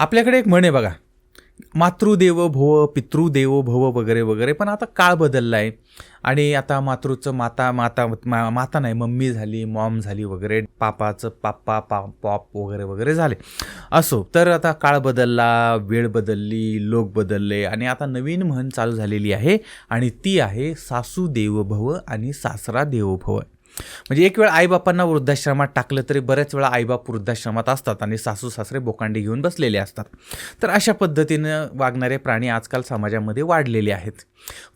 आपल्याकडे एक म्हण आहे बघा. मातृदेव भव पितृदेव भव वगैरे वगैरे. पण आता काळ बदलला आहे आणि आता मातृचं माता माता मा माता नाही मम्मी झाली मॉम झाली वगैरे. पापाचं पाप्पा पा पॉप वगैरे वगैरे झाले. असो तर आता काळ बदलला वेळ बदलली लोक बदलले. आणि आता नवीन म्हण चालू झालेली आहे. आणि ती आहे सासू देव भव आणि सासरा देव भव. म्हणजे एक वेळ आईबापांना वृद्धाश्रमात टाकलं तरी बऱ्याच वेळा आईबाप वृद्धाश्रमात असतात आणि सासू सासरे बोकांडी घेऊन बसलेले असतात. तर अशा पद्धतीनं वागणारे प्राणी आजकाल समाजामध्ये वाढलेले आहेत.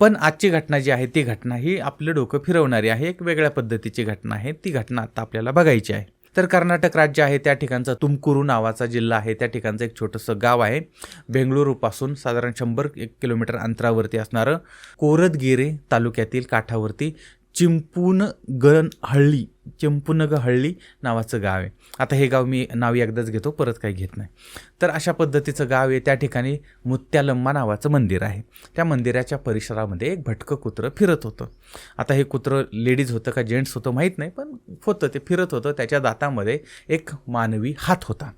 पण आजची घटना जी आहे ती घटना ही आपलं डोकं फिरवणारी आहे. एक वेगळ्या पद्धतीची घटना आहे. ती घटना आता आपल्याला बघायची आहे. तर कर्नाटक राज्य आहे त्या ठिकाणचा तुमकुरू नावाचा जिल्हा आहे. त्या ठिकाणचं एक छोटंसं गाव आहे. बेंगळुरूपासून साधारण शंभर एक किलोमीटर अंतरावरती असणारं कोरदगिरे तालुक्यातील काठावरती चिंपूनगण हळ्ळी चिंपूनग हळ्ळी नावाचं गाव आहे. आता हे गाव मी नाव एकदाच घेतो परत काही घेत नाही. तर अशा पद्धतीचं गाव आहे त्या ठिकाणी मुत्यालम्मा नावाचं मंदिर आहे. त्या मंदिराच्या परिसरामध्ये एक भटकं कुत्रं फिरत होतं. आता हे कुत्रं लेडीज होतं का जेंट्स होतं माहीत नाही पण होतं ते फिरत होतं. त्याच्या दातामध्ये एक मानवी हात होता.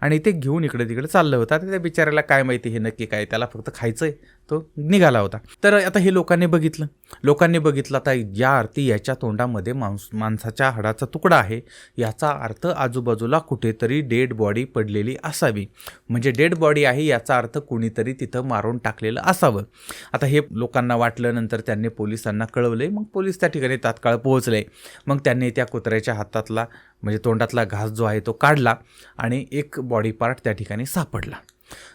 आणि ते घेऊन इकडे तिकडे चाललं होतं. आता त्या बिचाऱ्याला काय माहिती हे नक्की काय त्याला फक्त खायचं आहे तो निघाला होता. तर आता हे लोकांनी बघितलं. लोकांनी बघितलं आता या अर्थी याच्या तोंडामध्ये मांस माणसाच्या हाडाचा तुकडा आहे. याचा अर्थ आजूबाजूला कुठेतरी डेड बॉडी पडलेली असावी. म्हणजे डेड बॉडी आहे याचा अर्थ कुणीतरी तिथं मारून टाकलेलं असावं. आता हे लोकांना वाटलं नंतर त्यांनी पोलिसांना कळवले मग पोलीस त्या ठिकाणी तात्काळ पोहोचले. मग त्यांनी त्या कुत्र्याच्या हातातला म्हणजे तोंडातला घास जो आहे तो काढला आणि एक बॉडी पार्ट त्या ठिकाणी सापडला.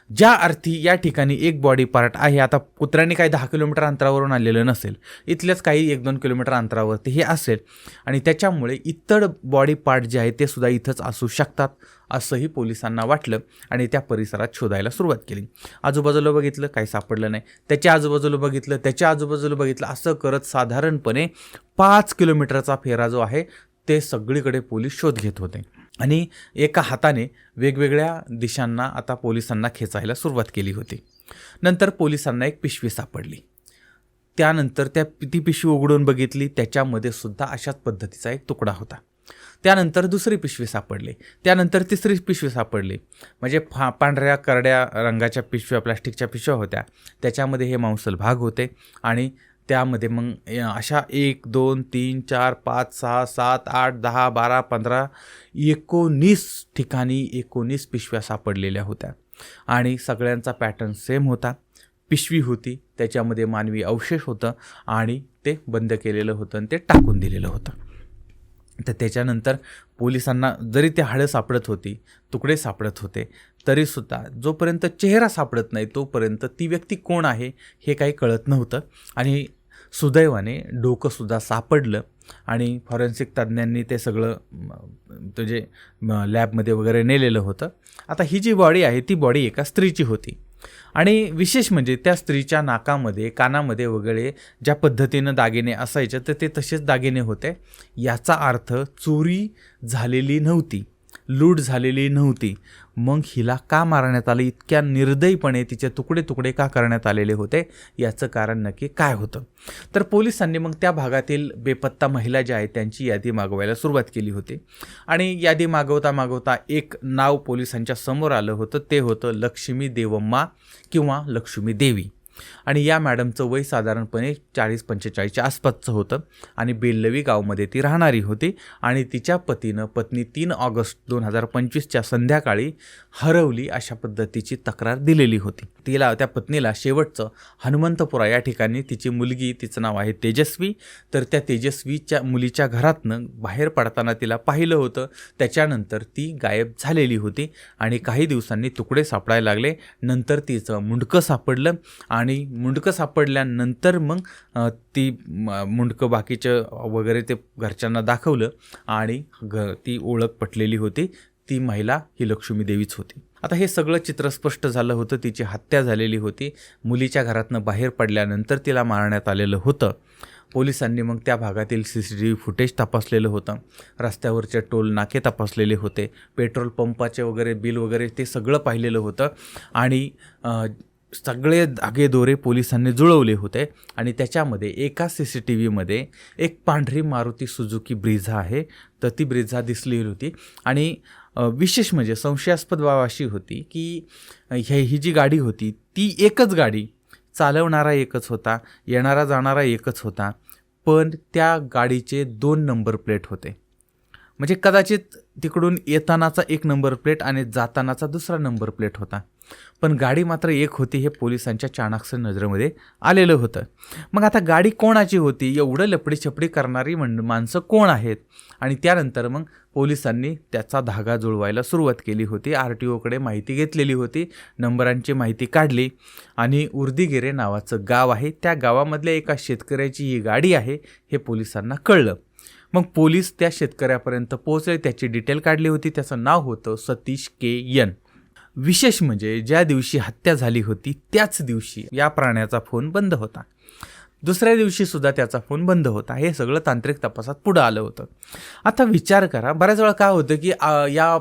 ज्या अर्थी या ठिकाणी एक बॉडी पार्ट आहे आता कुत्र्याने काही दहा किलोमीटर अंतरावरून आलेलं नसेल इथल्याच काही एक दोन किलोमीटर अंतरावरती हे असेल आणि त्याच्यामुळे इतर बॉडी पार्ट जे आहे ते सुद्धा इथंच असू शकतात असंही पोलिसांना वाटलं आणि त्या परिसरात शोधायला सुरुवात केली. आजूबाजूला बघितलं काही सापडलं नाही. त्याच्या आजूबाजूला बघितलं त्याच्या आजूबाजूला बघितलं असं करत साधारणपणे पाच किलोमीटरचा फेरा जो आहे ते सगळीकडे पोलीस शोध घेत होते. आणि एका हाताने वेगवेगळ्या दिशांना आता पोलिसांना खेचायला सुरुवात केली होती. नंतर पोलिसांना एक पिशवी सापडली. त्यानंतर त्या ती पिशवी उघडून बघितली. त्याच्यामध्ये सुद्धा अशाच पद्धतीचा एक तुकडा होता. त्यानंतर दुसरी पिशवी सापडली. त्यानंतर तिसरी पिशवी सापडली. म्हणजे फा पांढऱ्या करड्या रंगाच्या पिशव्या प्लास्टिकच्या पिशव्या होत्या. त्याच्यामध्ये हे मांसल भाग होते आणि त्यामध्ये मग अशा एक दोन तीन चार पाच सहा सात आठ दहा बारा पंधरा एकोणीस ठिकाणी एकोणीस पिशव्या सापडलेल्या होत्या. आणि सगळ्यांचा पॅटर्न सेम होता. पिशवी होती त्याच्यामध्ये मानवी अवशेष होतं आणि ते बंद केलेलं होतं आणि ते टाकून दिलेलं होतं. तर त्याच्यानंतर पोलिसांना जरी ते हाडं सापडत होती तुकडे सापडत होते तरीसुद्धा जोपर्यंत चेहरा सापडत नाही तोपर्यंत ती व्यक्ती कोण आहे हे काही कळत नव्हतं. आणि सुदैवाने डोकंसुद्धा सापडलं आणि फॉरेन्सिक तज्ज्ञांनी ते सगळं म्हणजे जे लॅबमध्ये वगैरे नेलेलं होतं. आता ही जी बॉडी आहे ती बॉडी एका स्त्रीची होती. आणि विशेष म्हणजे त्या स्त्रीच्या नाकामध्ये कानामध्ये वगैरे ज्या पद्धतीनं दागिने असायचे तर ते तसेच दागिने होते. याचा अर्थ चोरी झालेली नव्हती. लूट झालेली नव्हती. मग हिला का मारण्यात आलं? इतक्या निर्दयीपणे तिचे तुकडे तुकडे का करण्यात आलेले होते? याचं कारण नक्की काय होतं? तर पोलिसांनी मग त्या भागातील बेपत्ता महिला ज्या आहेत त्यांची यादी मागवायला सुरुवात केली होती. आणि यादी मागवता मागवता एक नाव पोलिसांच्या समोर आलं होतं. ते होतं लक्ष्मी देवम्मा किंवा लक्ष्मी देवी. आणि या मॅडमचं वय साधारणपणे चाळीस पंचेचाळीसच्या आसपासचं होतं. आणि बेल्लवी गावमध्ये ती राहणारी होती. आणि तिच्या पतीनं पत्नी तीन ऑगस्ट दोन हजार पंचवीसच्या संध्याकाळी हरवली अशा पद्धतीची तक्रार दिलेली होती. तिला त्या पत्नीला शेवटचं हनुमंतपुरा या ठिकाणी तिची मुलगी तिचं नाव आहे तेजस्वी. तर त्या तेजस्वीच्या मुलीच्या घरातनं बाहेर पडताना तिला पाहिलं होतं. त्याच्यानंतर ती गायब झालेली होती आणि काही दिवसांनी तुकडे सापडायला लागले. नंतर तिचं मुंडकं सापडलं आणि आणि मुंडकं सापडल्यानंतर मग ती मुंडकं बाकीचं वगैरे ते घरच्यांना दाखवलं आणि घ ती ओळख पटलेली होती. ती महिला ही लक्ष्मी देवीच होती. आता हे सगळं चित्र स्पष्ट झालं होतं. तिची हत्या झालेली होती. मुलीच्या घरातनं बाहेर पडल्यानंतर तिला मारण्यात आलेलं होतं. पोलिसांनी मग त्या भागातील C C T V footage तपासलेलं होतं. रस्त्यावरचे टोल नाके तपासलेले होते. पेट्रोल पंपाचे वगैरे बिल वगैरे ते सगळं पाहिलेलं होतं. आणि सगळे धागेदोरे पोलिसांनी जुळवले होते आणि त्याच्यामध्ये एका सी सी टी व्हीमध्ये एक पांढरी मारुती सुजुकी ब्रिझा आहे. तर ती ब्रिझा दिसली होती आणि विशेष म्हणजे संशयास्पद बाब अशी होती की हे ही जी गाडी होती ती एकच गाडी चालवणारा एकच होता येणारा जाणारा एकच होता पण त्या गाडीचे दोन नंबर प्लेट होते. म्हणजे कदाचित तिकडून येतानाचा एक नंबर प्लेट आणि जातानाचा दुसरा नंबर प्लेट होता. पण गाडी मात्र एक होती हे पोलिसांच्या चाणाक्ष नजरेमध्ये आलेलं होतं. मग आता गाडी कोणाची होती? एवढं लपडीछपडी करणारी म्हण माणसं कोण आहेत? आणि त्यानंतर मग पोलिसांनी त्याचा धागा जुळवायला सुरुवात केली होती. आर टी ओकडे माहिती घेतलेली होती. नंबरांची माहिती काढली. आणि उर्दिगिरे नावाचं गाव आहे. त्या गावामधल्या एका शेतकऱ्याची ही गाडी आहे हे पोलिसांना कळलं. मग पोलीस त्या शेतकऱ्यापर्यंत पोहोचले. त्याची डिटेल काढली होती. त्याचं नाव होतं सतीश के यन विशेष म्हणजे ज्या दिवशी हत्या झाली होती त्याच दिवशी या प्राण्याचा फोन बंद होता. दुसऱ्या दिवशी सुद्धा त्याचा फोन बंद होता. हे सगळं तांत्रिक तपासात पुढं आलं होतं. आता विचार करा बऱ्याच वेळा काय होतं की या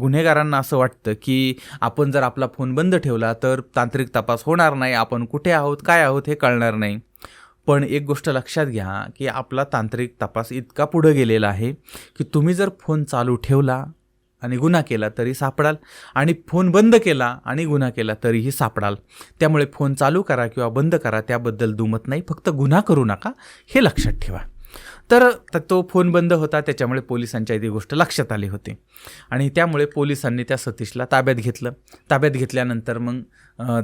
गुन्हेगारांना असं वाटतं की आपण जर आपला फोन बंद ठेवला तर तांत्रिक तपास होणार नाही. आपण कुठे आहोत काय आहोत हे कळणार नाही. पण एक गोष्ट लक्षात घ्या की आपला तांत्रिक तपास इतका पुढं गेलेला आहे की तुम्ही जर फोन चालू ठेवला आणि गुन्हा केला तरी सापडाल. आणि फोन बंद केला आणि गुन्हा केला तरीही सापडाल. त्यामुळे फोन चालू करा किंवा बंद करा त्याबद्दल दुमत नाही. फक्त गुन्हा करू नका हे लक्षात ठेवा. तर तो फोन बंद होता त्याच्यामुळे पोलिसांच्या ती गोष्ट लक्षात आली होती. आणि त्यामुळे पोलिसांनी त्या सतीशला ताब्यात घेतलं. ताब्यात घेतल्यानंतर मग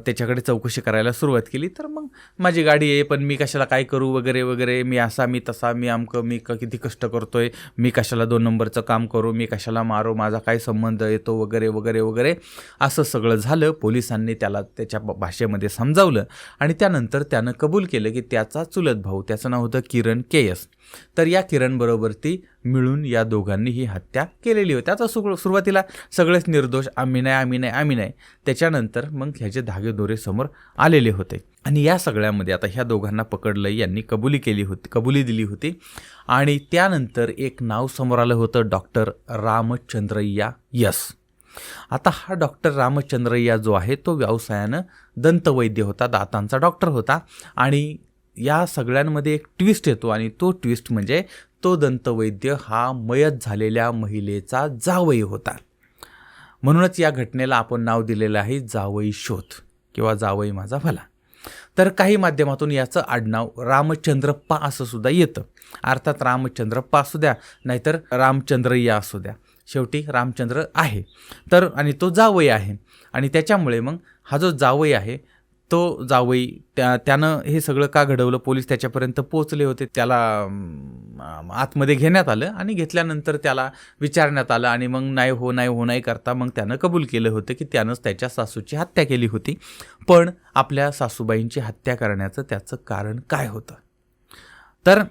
त्याच्याकडे चौकशी करायला सुरुवात केली. तर मग माझी गाडी आहे पण मी कशाला काय करू वगैरे वगैरे? मी असा मी तसा मी आमकं मी क किती कष्ट करतो आहे मी कशाला दोन नंबरचं काम करू? मी कशाला मारू? माझा काय संबंध येतो वगैरे वगैरे वगैरे? असं सगळं झालं. पोलिसांनी त्याला त्याच्या भाषेमध्ये समजावलं. आणि त्यानंतर त्यानं कबूल केलं की त्याचा चुलत भाऊ त्याचं नाव होतं किरण के एस. तर या किरणबरोबर ती मिळून या दोघांनी ही हत्या केलेली होती. आता सुरू सुरुवातीला सगळेच निर्दोष आम्ही नाही आम्ही नाही आम्ही नाही. त्याच्यानंतर मग ह्याचे धागे दोरे समोर आलेले होते. आणि या सगळ्यामध्ये आता ह्या दोघांना पकडलं यांनी कबुली केली होती कबुली दिली होती. आणि त्यानंतर एक नाव समोर आलं होतं डॉक्टर रामचंद्रय्या यस. आता हा डॉक्टर रामचंद्रय्या जो आहे तो व्यवसायानं दंतवैद्य होता दातांचा डॉक्टर होता. आणि या सगळ्यांमध्ये एक ट्विस्ट येतो आणि तो ट्विस्ट म्हणजे तो दंतवैद्य हा मयत झालेल्या महिलेचा जावई होता. म्हणूनच या घटनेला आपण नाव दिलेलं आहे जावई शोध किंवा जावई माझा भला. तर काही माध्यमातून याचं आडनाव रामचंद्रप्पा असं सुद्धा येतं. अर्थात रामचंद्रप्पा असू द्या नाहीतर रामचंद्रय्या असू द्या. शेवटी रामचंद्र आहे. तर आणि तो जावई आहे. आणि त्याच्यामुळे मग हा जो जावई आहे तो जावई त्या त्यानं हे सगळं का घडवलं? पोलीस त्याच्यापर्यंत पोचले होते. त्याला आतमध्ये घेण्यात आलं आणि घेतल्यानंतर त्याला विचारण्यात आलं आणि मग नाही हो नाही हो नाही करता मग त्यानं कबूल केलं होतं की त्यानंच त्याच्या सासूची हत्या केली होती. पण आपल्या सासूबाईंची हत्या करण्याचं त्याचं कारण काय होतं? तर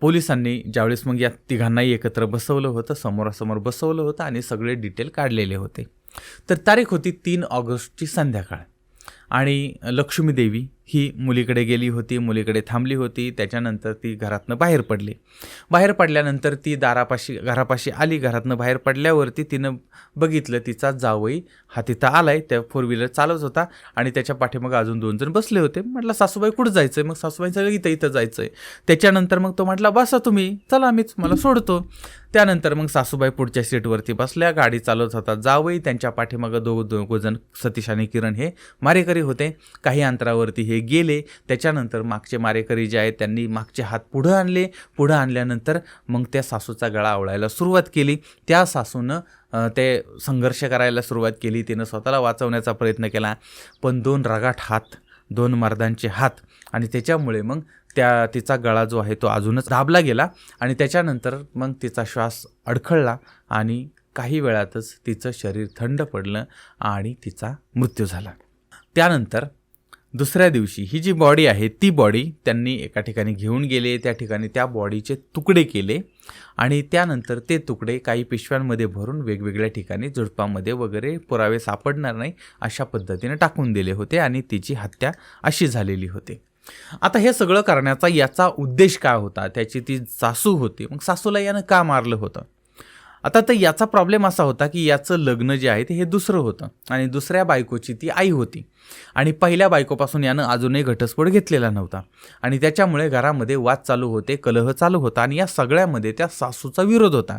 पोलिसांनी ज्यावेळेस मग या तिघांनाही एकत्र बसवलं होतं समोरासमोर बसवलं होतं आणि सगळे डिटेल काढलेले होते. तर तारीख होती तीन ऑगस्टची संध्याकाळ. आणि लक्ष्मी देवी ही मुलीकडे गेली होती मुलीकडे थांबली होती त्याच्यानंतर ती घरातनं बाहेर पडली. बाहेर पडल्यानंतर ती दारापाशी घरापाशी आली. घरातनं बाहेर पडल्यावरती तिनं बघितलं तिचा जावई हा तिथं आलाय त्या फोर व्हीलर चालवत होता आणि त्याच्या पाठीमागं अजून दोन जण बसले होते. म्हटलं सासूबाई कुठं जायचं आहे मग सासूबाई सगळं इथं इथं जायचं आहे त्याच्यानंतर मग तो म्हटला बसा तुम्ही चला मीच मला सोडतो. त्यानंतर मग सासूबाई पुढच्या सीटवरती बसल्या गाडी चालवत होता. जावई त्यांच्या पाठीमागं दोघं दोघं जण सतीश आणि किरण हे मारेकरी होते. काही अंतरावरती हे गेले. त्याच्यानंतर मागचे मारेकरी जे आहेत त्यांनी मागचे हात पुढं आणले. पुढं आणल्यानंतर मग त्या सासूचा गळा आवळायला सुरुवात केली. त्या सासूनं ते संघर्ष करायला सुरुवात केली. तिनं स्वतःला वाचवण्याचा प्रयत्न केला. पण दोन रगाट हात दोन मर्दांचे हात आणि त्याच्यामुळे मग त्या तिचा गळा जो आहे तो अजूनच दाबला गेला आणि त्याच्यानंतर मग तिचा श्वास अडखळला आणि काही वेळातच तिचं शरीर थंड पडलं आणि तिचा मृत्यू झाला. त्यानंतर दुसऱ्या दिवशी ही जी बॉडी आहे ती बॉडी त्यांनी एका ठिकाणी घेऊन गेले त्या ठिकाणी त्या बॉडीचे तुकडे केले आणि त्यानंतर ते तुकडे काही पिशव्यांमध्ये भरून वेगवेगळ्या ठिकाणी झुडपामध्ये वगैरे पुरावे सापडणार नाही अशा पद्धतीने टाकून दिले होते आणि तिची हत्या अशी झालेली होती. आता हे सगळं करण्याचा याचा उद्देश काय होता? त्याची ती सासू होती. मग सासूला यानं का मारलं होतं? आता तर याचा प्रॉब्लेम असा होता की याचं लग्न जे आहे ते हे दुसरं होतं आणि दुसऱ्या बायकोची ती आई होती. आणि पहिल्या बायकोपासून यानं अजूनही घटस्फोट घेतलेला नव्हता. आणि त्याच्यामुळे घरामध्ये वाद चालू होते कलह चालू होता आणि या सगळ्यामध्ये त्या सासूचा विरोध होता.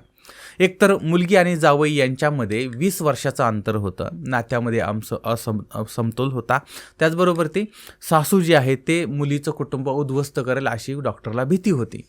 एकतर मुलगी आणि जावई यांच्यामध्ये वीस वर्षाचं अंतर होतं. नात्यामध्ये आमस असम समतोल होता. त्याचबरोबर ती सासू जे आहे ते मुलीचं कुटुंब उद्ध्वस्त करेल अशी डॉक्टरला भीती होती.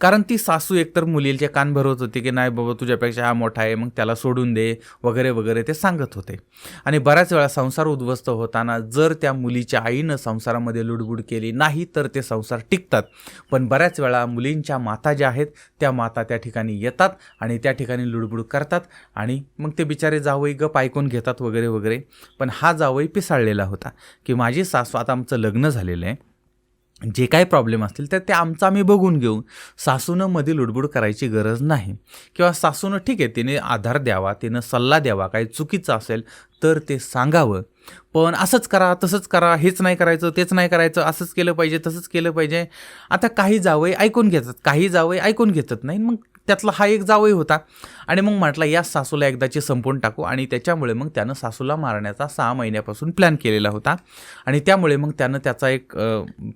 कारण ती सासू एकतर मुलीचे कान भरवत होती की नाही बाबा तुझ्यापेक्षा हा मोठा आहे मग त्याला सोडून दे वगैरे वगैरे ते सांगत होते. आणि बऱ्याच वेळा संसार उद्ध्वस्त होताना जर त्या मुलीच्या आईनं संसारामध्ये लुडबुड केली नाही तर ते संसार टिकतात. पण बऱ्याच वेळा मुलींच्या माता ज्या आहेत त्या माता त्या ठिकाणी येतात आणि त्या ठिकाणी लुडबुड करतात आणि मग ते बिचारे जावई गप ऐकून घेतात वगैरे वगैरे. पण हा जावई पिसाळलेला होता की माझी सासू आता आमचं लग्न झालेलं आहे. जे काही प्रॉब्लेम असतील तर ते आमचं आम्ही बघून घेऊ. सासूनं मध्ये लुडबुड करायची गरज नाही. किंवा सासूनं ठीक आहे तिने आधार द्यावा तिनं सल्ला द्यावा काही चुकीचं असेल तर ते सांगावं. पण असंच करा तसंच करा हेच नाही करायचं तेच नाही करायचं असंच केलं पाहिजे तसंच केलं पाहिजे. आता काही जावई ऐकून घेतात काही जावई ऐकून घेतात नाही. मग त्यातला हा एक जावई होता. आणि मग म्हटला या सासूला एकदाची संपवून टाकू. आणि त्याच्यामुळे मग त्यानं सासूला मारण्याचा सहा महिन्यापासून प्लॅन केलेला होता. आणि त्यामुळे मग त्यानं त्याचा एक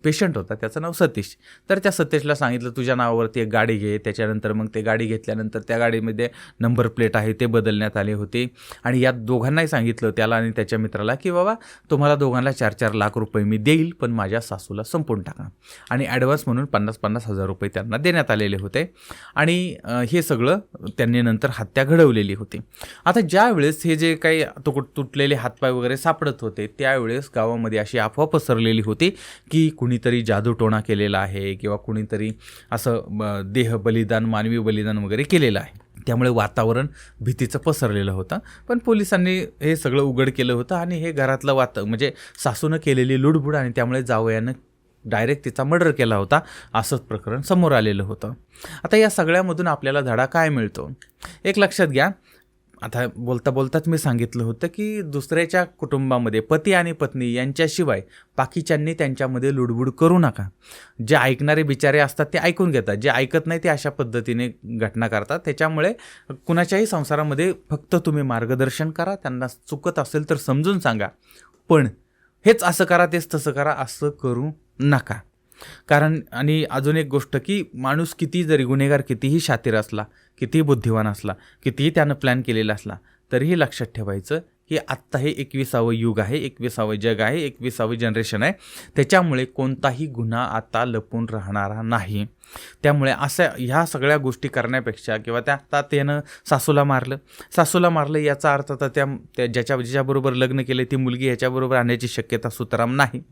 पेशंट होता त्याचं नाव सतीश. तर त्या सतीशला सांगितलं तुझ्या नावावरती एक गाडी घे. त्याच्यानंतर मग ते गाडी घेतल्यानंतर त्या गाडीमध्ये नंबर प्लेट आहे ते बदलण्यात आले होते. आणि यात दोघांनाही सांगितलं त्याला आणि त्याच्या मित्राला की बाबा तुम्हाला दोघांना चार चार लाख रुपये मी देईल पण माझ्या सासूला संपून टाका. आणि ॲडव्हान्स म्हणून पन्नास पन्नास हजार रुपये त्यांना देण्यात आलेले होते. आणि हे सगळं त्यांनी नंतर हत्या घडवलेली होती. आता ज्यावेळेस हे जे काही तुकट तुटलेले हातपाय वगैरे सापडत होते त्यावेळेस गावामध्ये अशी अफवा पसरलेली होती की कुणीतरी जादूटोणा केलेला आहे किंवा कुणीतरी असं देह बलिदान मानवी बलिदान वगैरे केलेलं आहे. त्यामुळे वातावरण भीतीचं पसरलेलं होतं. पण पोलिसांनी हे सगळं उघड केलं होतं आणि हे घरातलं वात म्हणजे सासूनं केलेली लुडबुड आणि त्यामुळे जावयानं डायरेक्ट तिचा मर्डर केला होता असंच प्रकरण समोर आलेलं होतं. आता या सगळ्यामधून आपल्याला धडा काय मिळतो? एक लक्षात घ्या. आता बोलता बोलताच मी सांगितलं होतं की दुसऱ्याच्या कुटुंबामध्ये पती आणि पत्नी यांच्याशिवाय बाकीच्यांनी त्यांच्यामध्ये लुडबुड करू नका. जे ऐकणारे बिचारे असतात ते ऐकून घेतात. जे ऐकत नाही ते अशा पद्धतीने घटना करतात. त्याच्यामुळे कुणाच्याही संसारामध्ये फक्त तुम्ही मार्गदर्शन करा. त्यांना चुकत असेल तर समजून सांगा. पण हेच असं करा तेच तसं करा असं करू नका. कारण आणि अजून एक गोष्ट की माणूस किती जरी गुन्हेगार कितीही शातीर असला कितीही बुद्धिवान असला कितीही त्यानं प्लॅन केलेला असला तरीही लक्षात ठेवायचं हे आत्ता हे एकविसावं युग आहे एकविसावं जग आहे एकविसावं जनरेशन आहे. त्याच्यामुळे कोणताही गुन्हा आता लपून राहणारा नाही. त्यामुळे अशा ह्या सगळ्या गोष्टी करण्यापेक्षा किंवा त्या आता त्यानं सासूला मारलं. सासूला मारलं याचा अर्थ तर त्या ज्याच्या ज्याच्याबरोबर लग्न केले ती मुलगी ह्याच्याबरोबर आणण्याची शक्यता सुतराम नाही.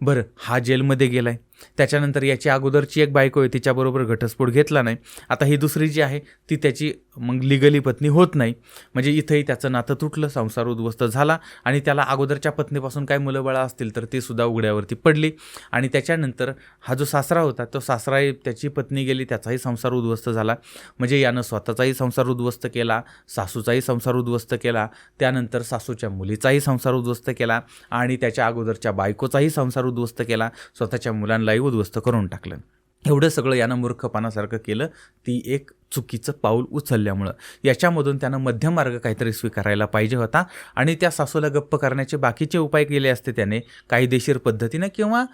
बरं हा जेलमध्ये गेला आहे त्याच्यानंतर याची अगोदरची एक बायको आहे तिच्याबरोबर घटस्फोट घेतला नाही. आता ही दुसरी जी आहे ती त्याची मग लिगली पत्नी होत नाही. म्हणजे इथंही त्याचं नातं तुटलं संसार उद्ध्वस्त झाला आणि त्याला अगोदरच्या पत्नीपासून काय मुलंबाळा असतील तर ती सुद्धा उघड्यावरती पडली. आणि त्याच्यानंतर हा जो सासरा होता तो सासराही त्याची पत्नी गेली त्याचाही संसार उद्ध्वस्त झाला. म्हणजे यानं स्वतःचाही संसार उद्ध्वस्त केला सासूचाही संसार उद्ध्वस्त केला त्यानंतर सासूच्या मुलीचाही संसार उद्ध्वस्त केला आणि त्याच्या अगोदरच्या बायकोचाही संसार उद्ध्वस्त केला स्वतःच्या मुलांना उद्ध्वस्त करून टाकलं एवढं सगळं यानं मूर्खपणासारखं केलं ती एक चुकीचं पाऊल उचलल्यामुळं. याच्यामधून त्यानं मध्यम मार्ग काहीतरी स्वीकारायला पाहिजे होता आणि त्या सासूला गप्प करण्याचे बाकीचे उपाय केले असते त्याने कायदेशीर पद्धतीनं किंवा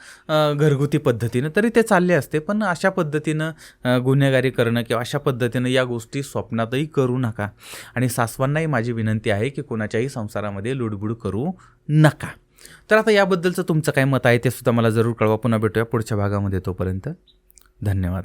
घरगुती पद्धतीनं तरी ते चालले असते. पण अशा पद्धतीनं गुन्हेगारी करणं किंवा अशा पद्धतीनं या गोष्टी स्वप्नातही करू नका. आणि सासवांनाही माझी विनंती आहे की कोणाच्याही संसारामध्ये लुडबुड करू नका. तर आता याबद्दलचं तुमचं काय मत आहे ते सुद्धा मला जरूर कळवा. पुन्हा भेटूया पुढच्या भागामध्ये तोपर्यंत. धन्यवाद.